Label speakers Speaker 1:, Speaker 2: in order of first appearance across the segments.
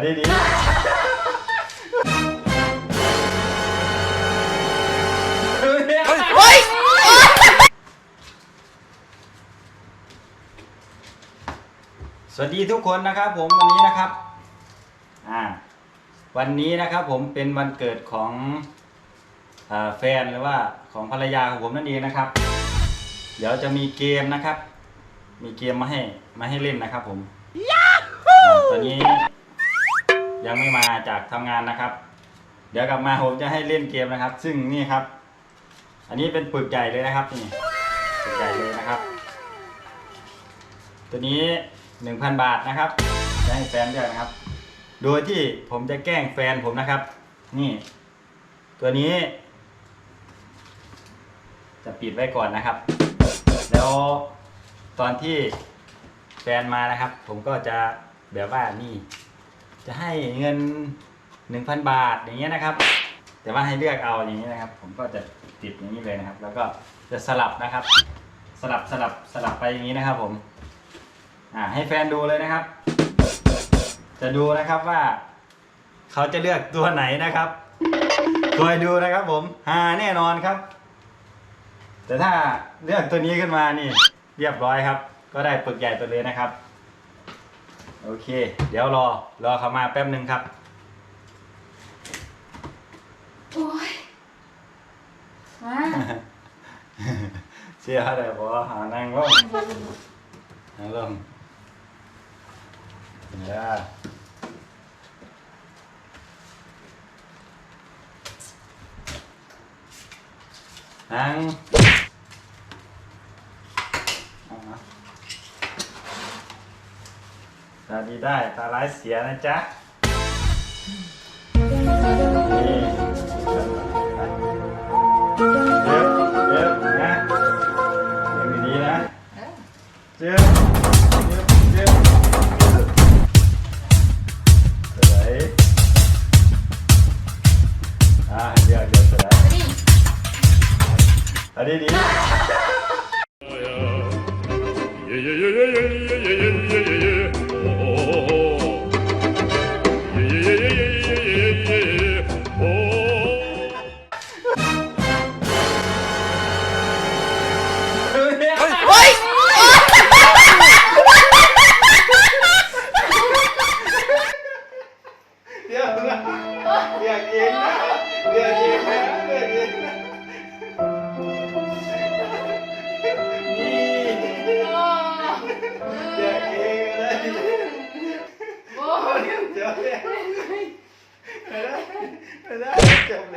Speaker 1: ดีดีสวัสดีทุกคนนะครับ ผมวันนี้นะครับ อ่า วันนี้นะครับผมเป็นวันเกิดของอาแฟนหรือว่าของภรรยาของผมนั่นเองนะครับ เดี๋ยวจะมีเกมนะครับ มีเกมมาให้มาให้เล่นนะครับผมอ่าตอนนี้ ยังไม่มาจากทำงานนะครับ เดี๋ยวกลับมาผมจะให้เล่นเกมนะครับ ซึ่งนี่ครับ อันนี้เป็นปึกใหญ่เลยนะครับนี่ปึกใหญ่เลยนะครับ ตัวนี้หนึ่งพันบาทนะครับจะให้แฟนเลือกนะครับ โดยที่ผมจะแกล้งแฟนผมนะครับ นี่ ตัวนี้ จะปิดไว้ก่อนนะครับ แล้วตอนที่แฟนมานะครับ ผมก็จะแบบว่านี่ จะให้เงินหนึ่งพันบาทอย่างเงี้ยนะครับ แต่ว่าให้เลือกเอาอย่างนี้นะครับ ผมก็จะติดอย่างนี้เลยนะครับ แล้วก็จะสลับนะครับ สลับสลับสลับไปอย่างนี้นะครับ ผมอ่าให้แฟนดูเลยนะครับ จะดูนะครับว่า เขาจะเลือกตัวไหนนะครับคอยดูนะครับผมหาแน่นอนครับ แต่ถ้าเลือกตัวนี้ขึ้นมานี่ เรียบร้อยครับ ก็ได้ปึกใหญ่ตัวเลยนะครับ โอเค เดี๋ยวรอ รอเขามาแป๊บหนึ่งครับ
Speaker 2: โอ้ยมา
Speaker 1: เชื่อเลยบอกว่าหานั่งลงนั่งลงเนี่ยนั่งเอามา ตาดีได้ตาร้ายเสียนะจ๊ะนี่เจ็บเจ็บนะเจ็บดีๆนะเจ็บเจ็บเจ็บสวยอ่าเดี๋ยวเดี๋ยวสวยเอันนี้ดี
Speaker 3: Yeah, yeah, yeah, yeah, yeah, yeah, Trời ơi Rồi đó Rồi đó Chồng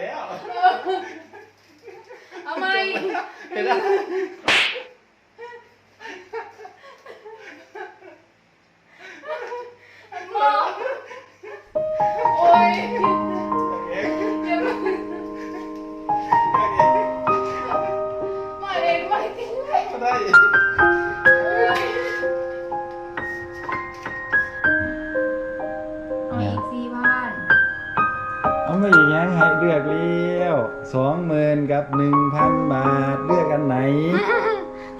Speaker 1: เอา
Speaker 2: ไม่อย่างงั้น
Speaker 1: ให้เลือกเลี้ยวสองหมื่นกับหนึ่งพันบาทเลือกอันไหน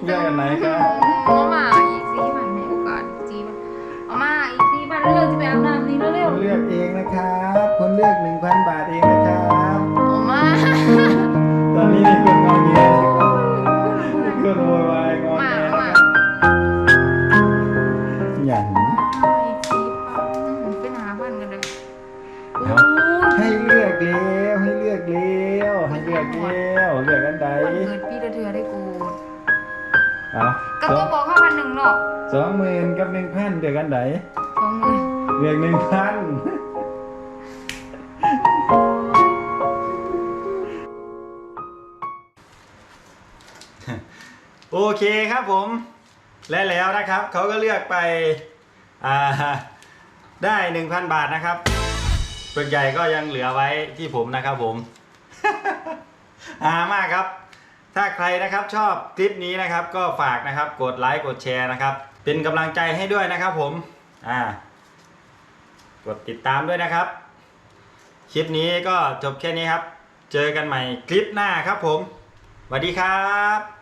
Speaker 1: เลือกอันไหนครับ
Speaker 2: เอามาอีกสี่พันให้โอกาสอีกสี่พันเอามาอีกสี่พันเร็วๆจะไปอาบน้ำนี่เร็ว
Speaker 1: คนเลือกเองนะครับ คนเลือกหนึ่งพันบาทเองนะครับ
Speaker 2: ๆเอามา
Speaker 1: ตอนนี้มีคนงอแงนะครับมีคนโวยวายงอ
Speaker 2: มา
Speaker 1: แง
Speaker 2: เอา
Speaker 1: นะ
Speaker 2: มา
Speaker 1: ครับอย่าง
Speaker 2: เอา
Speaker 1: อกเลี้ยวให้เลือกเลี้ยวให้เลือกเลี้ยวเลือกอันใด
Speaker 2: วันเกิดพี่ละเถือได้กู
Speaker 1: เอา
Speaker 2: ก็
Speaker 1: สอ
Speaker 2: ก็
Speaker 1: ง
Speaker 2: บอกเข้าพันหนึ่งเนาะ
Speaker 1: สองหมื่นกับหนึ่งพันเลือกอันใด
Speaker 2: สองหมื่น
Speaker 1: เลือกหนึ่งพันโอเคครับผมและแล้วนะครับเขาก็เลือกไปอ่าได้หนึ่งพันบาทนะครับ ส่วนใหญ่ก็ยังเหลือไว้ที่ผมนะครับผมหามากครับ ถ้าใครนะครับชอบคลิปนี้นะครับ ก็ฝากนะครับกดไลค์กดแชร์นะครับ เป็นกำลังใจให้ด้วยนะครับผมอ่ากดติดตามด้วยนะครับ คลิปนี้ก็จบแค่นี้ครับ เจอกันใหม่คลิปหน้าครับผมสวัสดีครับ